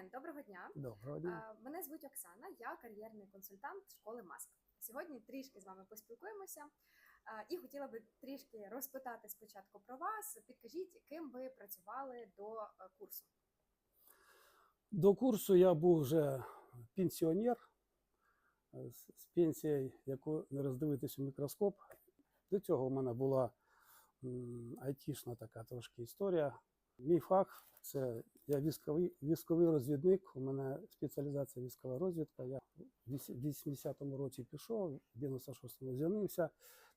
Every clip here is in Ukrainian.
Євген, доброго дня. Доброго дня. Е, Мене звуть Оксана, я кар'єрний консультант школи Маск. Сьогодні трішки з вами поспілкуємося е, і хотіла би трішки розпитати спочатку про вас. Підкажіть, ким ви працювали до е, курсу? До курсу я був вже пенсіонер з пенсією, яку не роздивитись у мікроскоп. До цього у мене була айтішна така трошки історія. Мій фах це я військовий, військовий розвідник. У мене спеціалізація військова розвідка. Я в віс- 80-му році пішов, в 96-му звільнився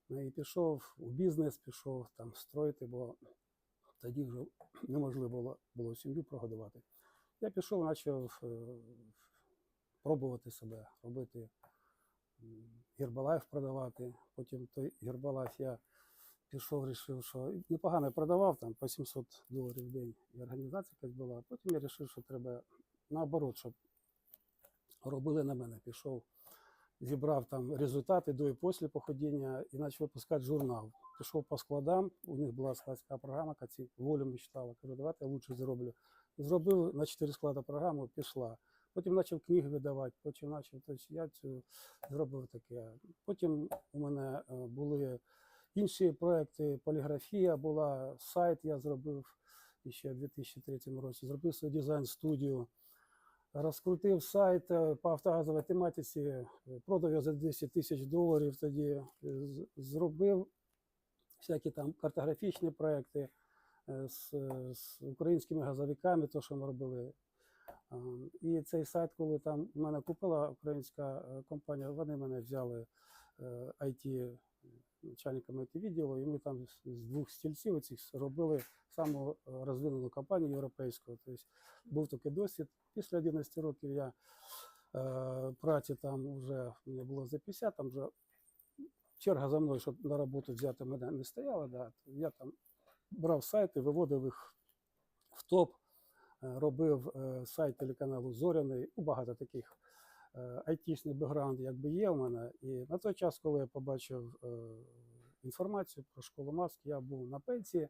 ну, і пішов у бізнес, пішов там строїти, бо тоді вже неможливо було, було сім'ю прогодувати. Я пішов, почав е, пробувати себе, робити гербалайф продавати. Потім той гербалайф я пішов, вирішив, що непогано продавав там по 700 доларів в день. І організація якась була. Потім я вирішив, що треба наоборот, щоб робили на мене. Пішов, зібрав там результати до і після походіння і почав випускати журнал. Пішов по складам, у них була складська програма, ці волю мечтала. Кажу, давайте я лучше зроблю. Зробив на 4 склада програму, пішла. Потім почав книги видавати, потім почав, тобто я цю зробив таке. Потім у мене е, були інші проекти, поліграфія була, сайт я зробив ще в 2003 році. Зробив свою дизайн-студію, розкрутив сайт е, по автогазовій тематиці, е, продав його за 10 тисяч доларів тоді, е, зробив всякі там картографічні проекти з, з українськими газовиками, то, що ми робили. І цей сайт, коли там мене купила українська компанія, вони мене взяли IT начальником IT відділу, і ми там з двох стільців цих робили саму е, розвинену компанію європейську. Тобто був такий досвід. Після 11 років я е, праці там вже мені було за 50, там вже черга за мною, щоб на роботу взяти мене не стояла. Да. Я там брав сайти, виводив їх в топ, е, робив сайт телеканалу Зоряний, ну, багато таких айтішний бекграунд якби є в мене. І на той час, коли я побачив е, інформацію про школу маск, я був на пенсії.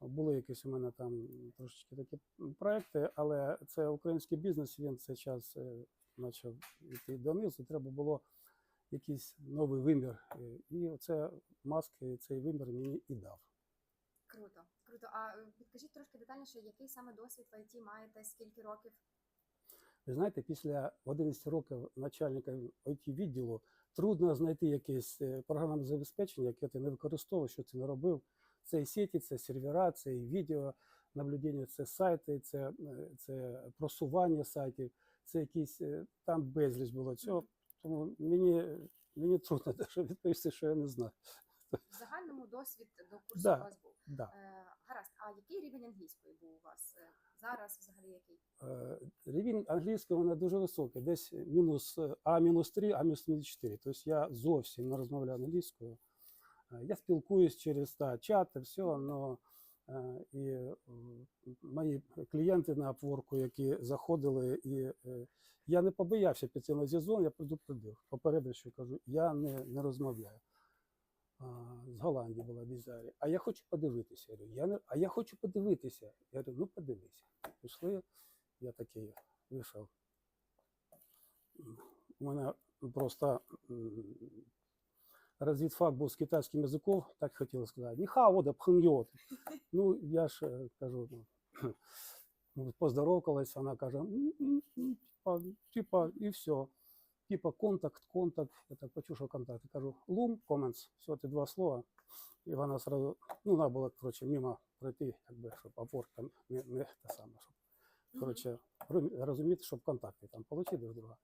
Були якісь у мене там трошечки такі проекти, але це український бізнес, він цей час е, почав йти донизу. Треба було якийсь новий вимір. Е, І оце маски цей вимір мені і дав. Круто, круто. А е, підкажіть трошки детальніше, який саме досвід в ІТ маєте, скільки років? Ви знаєте, після 11 років начальника it відділу трудно знайти якесь е, програмне забезпечення, яке ти не використовував, що ти не робив. Це і сіті, це сервера, це і відео наблюдення, це сайти, це, е, це просування сайтів, це якісь е, там безліч було цього. Тому мені, мені трудно даже відповісти, що я не знаю. В загальному досвід до курсу Да. у вас був. Да. Гаразд, а який рівень англійської був у вас зараз? Взагалі який? Е, Рівень англійського мене дуже високий, десь мінус е, А мінус 3, А мінус 4. Тобто я зовсім не розмовляю англійською. Е, Я спілкуюсь через та, чати, все, але і е, мої клієнти на Upwork, які заходили, і е, я не побоявся піти на зізон, я предупредив. Попередив, що кажу, я не, не розмовляю. З Голландії була Бізарі. А я хочу подивитися. Я я не, а я хочу подивитися. Я говорю, ну подивися. Пішли, я такий вийшов. У мене просто розвідфак був з китайським язиком, так хотілося сказати. Ніхао да пхньот. Ну, я ж е, кажу, ну, поздоровкалась, вона каже, «М, м, м, типа, типа, і все. Типа контакт, контакт. Я так почув, контакт. Я кажу, лум, comments, все, ті два слова. І вона сразу, ну, треба було, коротше, мимо пройти, якби, щоб опор там не, не те саме, щоб коротше, розуміти, щоб контакти там отримати друг друга.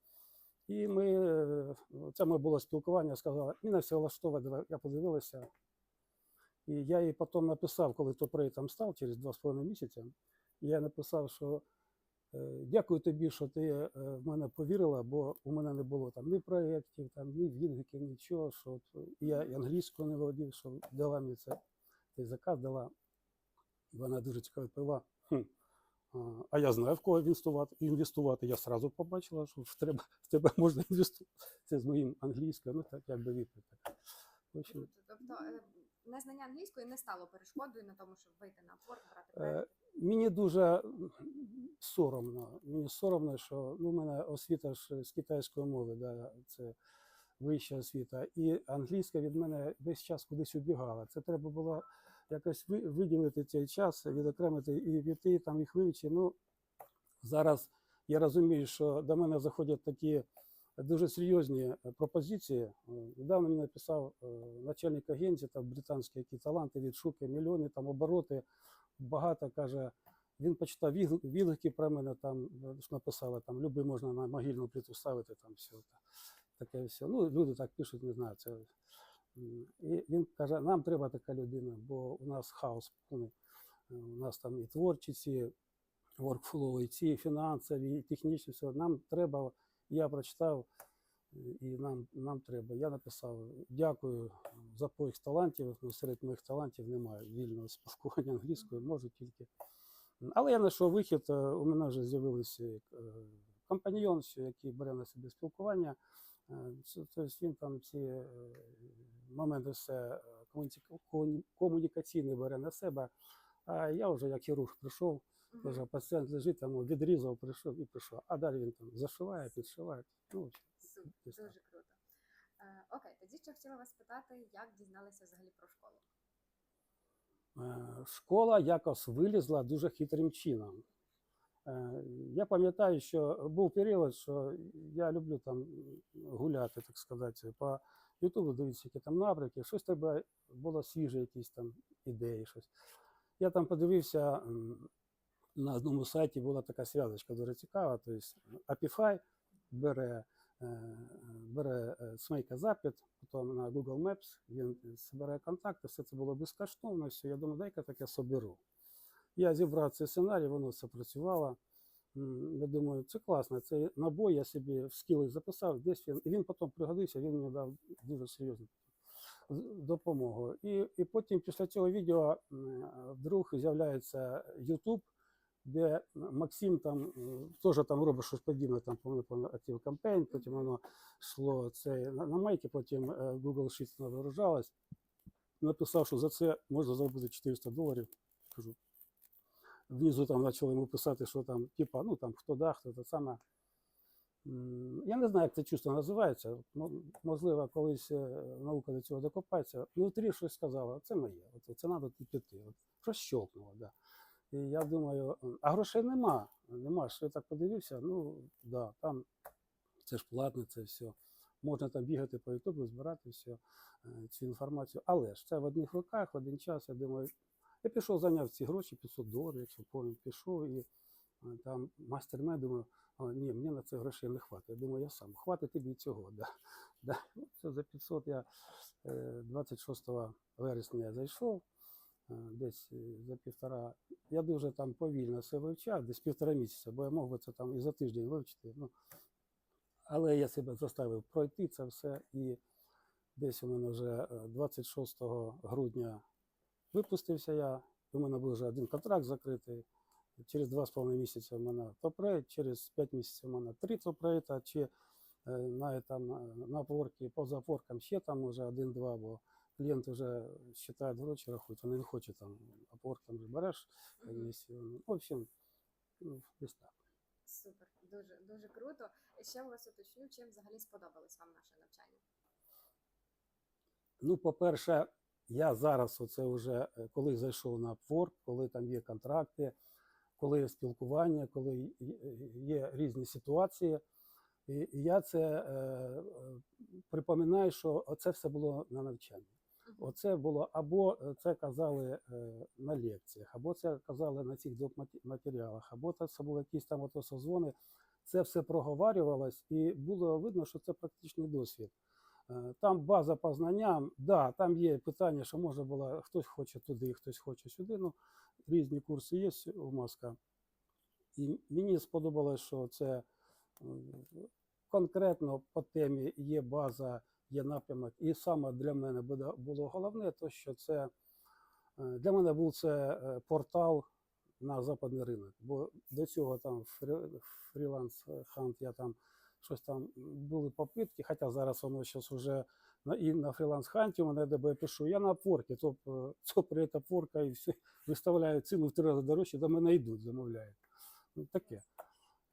І ми, це моє було спілкування, сказала, мене все влаштовує, я подивилася. І я їй потім написав, коли то там став через два з половиною місяця, я написав, що дякую тобі, що ти е, в мене повірила, бо у мене не було там ні проєктів, там, ні відгуків, нічого. Що от, я і англійською не володів, що дала мені це, цей заказ, дала. І вона дуже цікаво відповіла. Хм, а, я знаю, в кого інвестувати. інвестувати. Я одразу побачила, що в тебе, в тебе можна інвестувати. Це з моїм англійською, ну так якби відповідь. Тобто, е, незнання англійської не стало перешкодою на тому, щоб вийти на Upwork, брати Е. Мені дуже соромно. Мені соромно, що ну, у мене освіта ж з китайської мови, да, це вища освіта. І англійська від мене весь час кудись убігала. Це треба було якось ви- виділити цей час, відокремити і піти там їх вивчити. Ну, зараз я розумію, що до мене заходять такі дуже серйозні е, пропозиції. Е, Недавно мені написав е, начальник агенції, там британські які таланти відшукує мільйони там обороти. Багато каже. Він почитав відгуки про мене, там написали, там люби можна на могильну плиту ставити, там все таке все. Ну, люди так пишуть, не знаю. Це. І він каже, нам треба така людина, бо у нас хаос повний. У нас там і творчі ці воркфлоу, і ці фінансові, і технічні все. Нам треба, я прочитав, і нам, нам треба. Я написав, дякую за поїзд талантів. Серед моїх талантів немає вільного спілкування англійською, можу тільки. Але я знайшов вихід, е, у мене вже з'явився е, компаньйон, який бере на себе спілкування. Тобто він там ці моменти все комуніці- комуні- комунікаційне бере на себе. А я вже як хірург прийшов, Мгм. пацієнт лежить, там відрізав, прийшов і прийшов. А далі він там зашиває, підшиває. Ну, Супер, десь так. дуже круто. Е, окей, тоді ще хотіла вас питати, як дізналися взагалі про школу? Е, школа якось вилізла дуже хитрим чином. Е, Я пам'ятаю, що був період, що я люблю там гуляти, так сказати, по Ютубу дивитися, які там напрямки, щось тебе було свіже, якісь там ідеї, щось. Я там подивився на одному сайті була така зв'язочка дуже цікава. Тобто Apify бере, е, бере смейка запит, потім на Google Maps він збирає контакти, все це було безкоштовно. Все, я думаю, дай-ка таке соберу. Я зібрав цей сценарій, воно все працювало. Я думаю, це класно. Цей набой я собі в скіли записав, десь він, і він потім пригодився, він мені дав дуже серйозну допомогу. І, і потім після цього відео вдруг з'являється YouTube, де Максим там теж там робить щось подібне, там актив кампейн, потім воно йшло це на, на майки, потім е, Google Sheets вигружалось. Написав, що за це можна заробити 400 доларів. Кажу. Внизу там почали йому писати, що там, типа, ну там хто да, хто те саме. Я не знаю, як це чувство називається. Ну, можливо, колись е, наука до цього докопається. Внутрі щось сказала, це моє, от, це треба тут піти. От, щось щелкнуло, да. І я думаю, а грошей нема. Нема. Що я так подивився, ну да, там це ж платно, це все. Можна там бігати по Ютубу, збирати все, е, цю інформацію. Але ж це в одних руках, в один час, я думаю, я пішов, зайняв ці гроші, 500 доларів, якщо пам'ятаю, пішов і е, там мастер-мен, думаю, а, ні, мені на це грошей не хватить. Я думаю, я сам, хватить тобі цього. Да. Да. Це за 500 я е, 26 вересня зайшов, е, десь е, за півтора. Я дуже там повільно все вивчав, десь півтора місяця, бо я мог би це там і за тиждень вивчити. Ну, але я себе заставив пройти це все, і десь у мене вже е, 26 грудня випустився я. У мене був вже один контракт закритий. Через два з половиною місяці у мене топ-рейт, через 5 місяців у мене три топ-рейта, чи е, на, там, е, на опорки, поза опоркам ще там уже один-два, бо клієнт вже вважає гроші, рахують, вони не хочуть там опоркам же береш комісію. Ну, В общем, ну, десь так. Супер, дуже дуже круто. Ще у вас уточню, чим взагалі сподобалось вам наше навчання? Ну, по-перше, я зараз оце вже е, коли зайшов на Upwork, коли там є контракти, коли є спілкування, коли є різні ситуації. І я це е, е, припоминаю, що оце все було на навчанні. Оце було або е, це казали е, на лекціях, або це казали на цих мате- матеріалах, або це це були якісь там ото созвони. Це все проговарювалось, і було видно, що це практичний досвід. Е, Там база по знанням, да, там є питання, що може було, хтось хоче туди, хтось хоче сюди. Ну, різні курси є у Маска. І мені сподобалось, що це конкретно по темі є база, є напрямок. І саме для мене було головне, то що це е, для мене був це е, портал на западний ринок. Бо до цього там фрі- фріланс хант я там щось там були попитки, хоча зараз воно зараз вже на, і на фріланс-ханті мене де я пишу, я на апворці, топ, е, топ рейт апворка і все, виставляю ціну в три рази дорожче, до мене йдуть, замовляють. Ну, таке.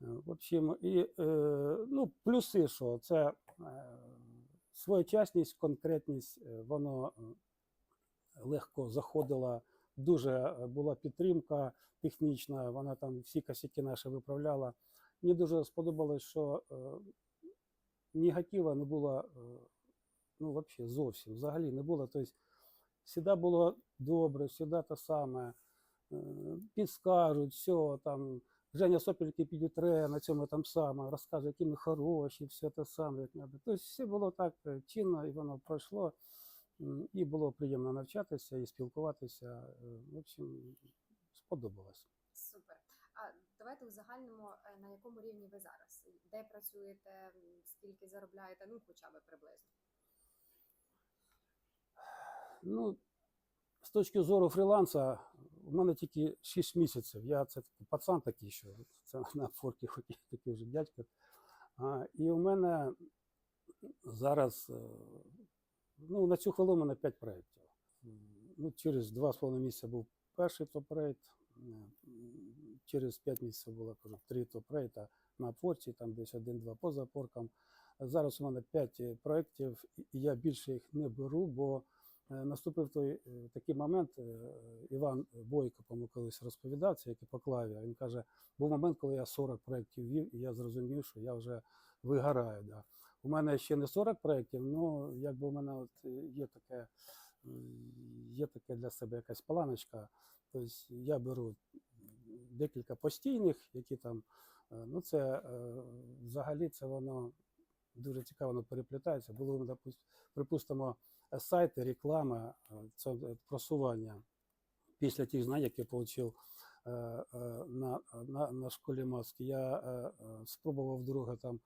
Е, В общем, і е, ну, плюси, що це е, своєчасність, конкретність, е, воно е, легко заходила, дуже е, була підтримка технічна, вона там всі косяки наші виправляла. Мені дуже сподобалось, що негатива не було ну, взагалі зовсім, взагалі не було. Тобто, завжди було добре, завжди те саме, підскажуть, все там. Женя Сопельки підітре на цьому там саме, розкаже, які ми хороші, все те саме, як треба. Тобто все було так е, чинно, і воно пройшло. І було приємно навчатися і спілкуватися. Е, В общем, сподобалось. Супер. А давайте узагальнимо, е, на якому рівні ви зараз? Де працюєте, скільки заробляєте, ну хоча б приблизно. Ну, з точки зору фріланса, у мене тільки 6 місяців. Я це пацан такий, що це на форкі хоч і такий вже дядько. А, і у мене зараз, е, ну, на цю хвилину мене 5 проєктів. Ну, через 2,5 місяці був перший топ-рейд, е, через 5 місяців було кажу, 3 топ-рейта на порці, там десь один-два поза порком. Зараз у мене 5 проєктів, і я більше їх не беру, бо Е, Наступив той е, такий момент. е, Іван Бойко, по-моєму, колись розповідав, це як і по клаві. Він каже, був момент, коли я 40 проєктів вів, і я зрозумів, що я вже вигораю. Да. У мене ще не 40 проєктів, але якби у мене от е, є таке, є таке для себе якась планочка. Тобто я беру декілька постійних, які там, е, ну це е, взагалі це воно дуже цікаво переплітається. Було, припустимо, е, сайти, реклама, е, це е, просування після тих знань, які я отримав на, на, на школі маски. Я е, е, спробував друге там.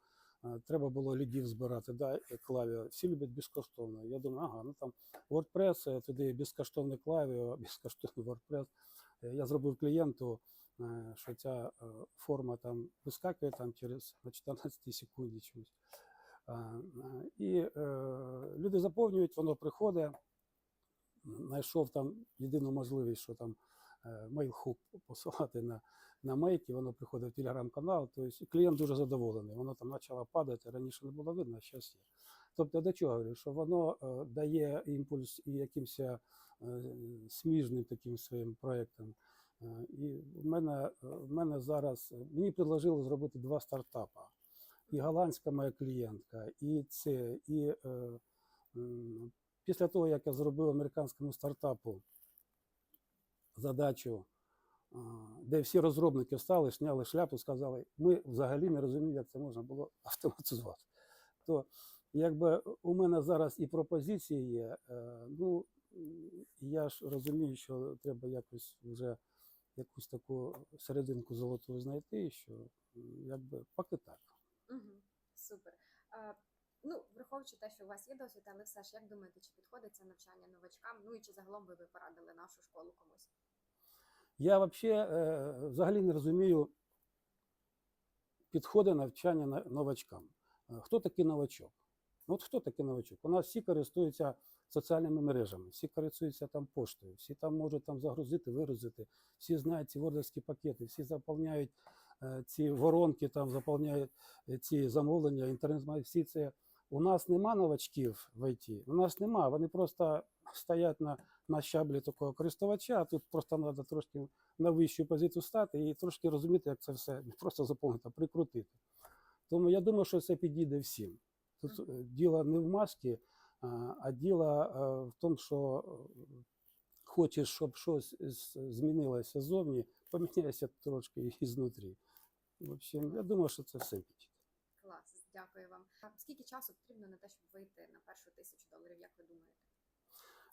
е, Треба було лідів збирати, да, клаві. Всі люблять безкоштовно. Я думаю, ага, ну там WordPress, е, туди безкоштовне клаві, безкоштовний WordPress. Е, Я зробив клієнту, е, що ця е, форма там вискакує там через на 14 секунді чомусь. А, І е, люди заповнюють, воно приходить. Знайшов там єдину можливість, що там е, мейл-хук посилати на, на мейки, воно приходить в телеграм-канал. Тобто клієнт дуже задоволений. Воно там почало падати, раніше не було видно, а зараз є. Тобто до чого говорю, що воно е, дає імпульс і якимось е, сміжним таким своїм проєктам. Е, І в мене, е, в мене зараз мені предложили зробити два стартапи. І голландська моя клієнтка, і це, і е, після того, як я зробив американському стартапу задачу, а, де всі розробники встали, зняли шляпу, сказали, ми взагалі не розуміємо, як це можна було автоматизувати. То якби у мене зараз і пропозиції є, е, ну я ж розумію, що треба якось вже якусь таку серединку золоту знайти, що якби поки так. Угу. Супер. А, ну, враховуючи те, що у вас є досвід, але все ж як думаєте, чи підходить це навчання новачкам? Ну і чи загалом ви би порадили нашу школу комусь? Я вообще, е, взагалі не розумію підходи навчання новачкам. Е, Хто такий новачок? Ну, От хто такий новачок? У нас всі користуються соціальними мережами, всі користуються там поштою, всі там можуть там загрузити, вигрузити, всі знають ці вордовські пакети, всі заповняють ці воронки, там заповняють е, ці замовлення, інтернет, всі це. У нас нема новачків в ІТ, у нас нема. Вони просто стоять на, на щаблі такого користувача, а тут просто треба трошки на вищу позицію стати і трошки розуміти, як це все просто заповнити, прикрутити. Тому я думаю, що це підійде всім. Тут е, діло не в масці, а, діло е, в тому, що е, хочеш, щоб щось змінилося ззовні, поміняйся трошки і знутрі. В общем, я думаю, що це все підійде. Клас, дякую вам. А скільки часу потрібно на те, щоб вийти на першу тисячу доларів, як ви думаєте?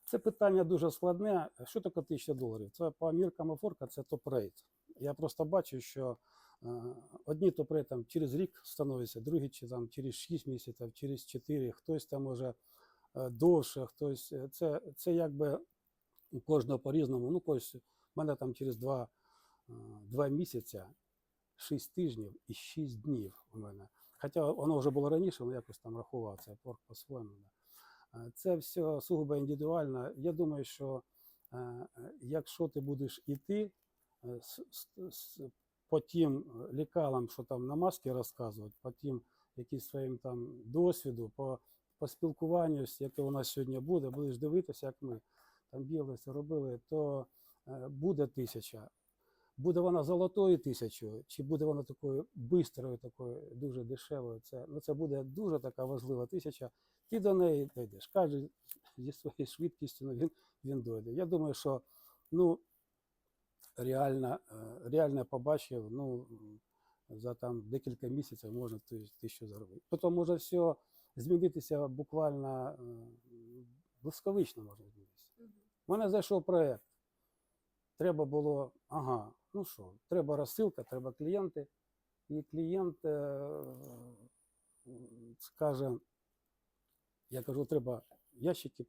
Це питання дуже складне. Що таке 1000 доларів? Це по міркам Афорка, це топ-рейт. Я просто бачу, що е, одні топ-рейт там через рік становляться, другі чи там через 6 місяців, через 4, хтось там може е, довше, хтось. е, Це, це якби у кожного по-різному. Ну, когось, в мене там через 2, 2 місяця, 6 тижнів і 6 днів у мене. Хоча воно вже було раніше, воно якось там рахувався, порк по-своєму. Е, Це все сугубо індивідуально. Я думаю, що е, якщо ти будеш іти е, по тим лікалам, що там на маски розказують, по тим якісь своїм там досвіду, по, по спілкуванню, яке у нас сьогодні буде, будеш дивитися, як ми там білися, робили, то буде тисяча. Буде вона золотою тисячою, чи буде вона такою бистрою, такою дуже дешевою. Це, ну, це буде дуже така важлива тисяча. Ти до неї дійдеш. Кожен зі своєю швидкістю ну, він, він дойде. Я думаю, що ну, реально, е, реально побачив, ну, за там декілька місяців можна тис- тисячу заробити. Потім може все змінитися буквально е, блискавично може змінитися. У мене зайшов проєкт. Треба було, ага, ну що, треба розсилка, треба клієнти. І клієнт е, скаже, я кажу, треба ящики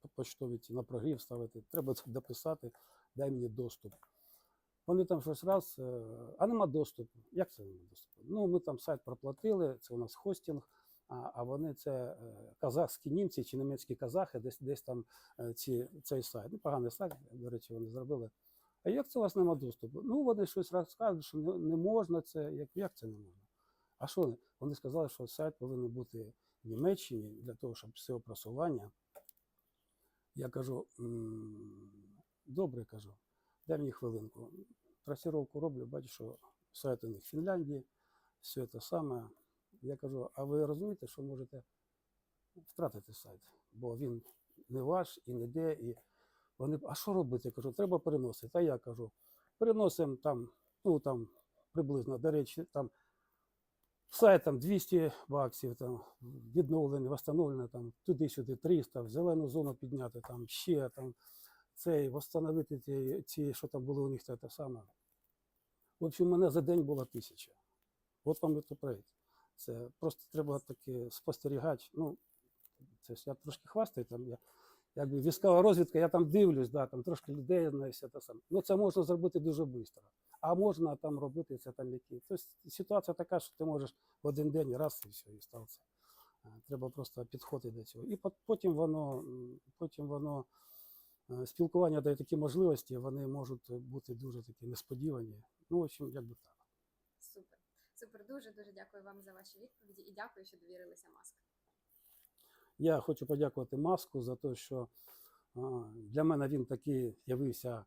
по- поштові ці на прогрів ставити, треба це дописати, дай мені доступ. Вони там щось раз, е, а нема доступу. Як це нема доступу? Ну, ми там сайт проплатили, це у нас хостинг, а, а вони це е, казахські німці чи німецькі казахи, десь десь там е, ці, цей сайт. Ну, поганий сайт, до речі, вони зробили. А як це у вас нема доступу? Ну, вони щось розказують, що не, можна це. Як, як це не можна? А що вони? Вони сказали, що сайт повинен бути в Німеччині для того, щоб все просування. Я кажу, добре кажу, дай мені хвилинку. Трасіровку роблю, бачу, що сайт у них в Фінляндії, все те саме. Я кажу, а ви розумієте, що можете втратити сайт, бо він не ваш і не де. І вони, а що робити? Я кажу, треба переносити. А я кажу, переносимо там, ну там приблизно, до речі, там сайт там 200 баксів, там відновлений, встановлений, там туди-сюди 300, в зелену зону підняти, там ще там цей, встановити ті, ці, що там були у них, те саме. В общем, мене за день було тисяча. От вам і проєкт. Це просто треба таки спостерігати. Ну, це ж я трошки хвастаю, там я якби військова розвідка, я там дивлюсь, да, там трошки людей знаю, все те саме. Ну, це можна зробити дуже швидко. А можна там робити це там які. Тобто ситуація така, що ти можеш в один день раз і все, і став це. Е, Треба просто підходити до цього. І потім воно, потім воно е, спілкування дає такі можливості, вони можуть бути дуже такі несподівані. Ну, в общем, якби так. Супер. Супер, дуже дуже дякую вам за ваші відповіді і дякую, що довірилися маск. Я хочу подякувати Маску за те, що для мене він такий явився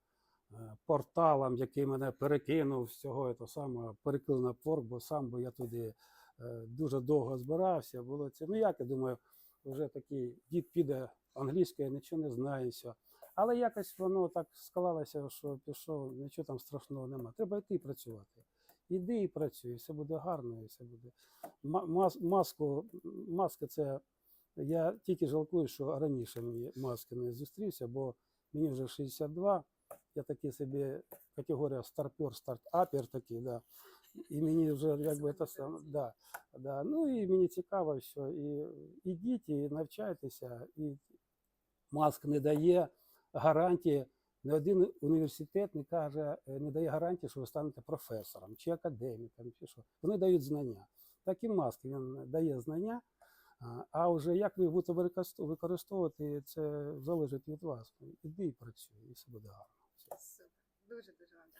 е, порталом, який мене перекинув з цього того самого, перекинув на порк, бо сам би я туди е, дуже довго збирався. Було це. Ну як я думаю, вже такий дід піде англійською, нічого не знає. Все. Але якось воно так склалося, що пішов, нічого там страшного немає. Треба йти працювати. Іди і працюй, все буде гарно, і все буде. Маску, маска це я тільки жалкую, що раніше мені маски не зустрівся, бо мені вже 62, я такий собі категорія старпер, стартапер такий, да. І мені вже якби це саме, да, да. Ну і мені цікаво, що і ідіть, і навчайтеся, і маск не дає гарантії. Ні один університет не каже, е, не дає гарантії, що ви станете професором чи академіком, чи що. Вони дають знання. Так і маск він дає знання, а- вже як ви будете використов- використовувати, це залежить від вас. Іди і працюй, і все буде гарно. Супер. Дуже дуже вам.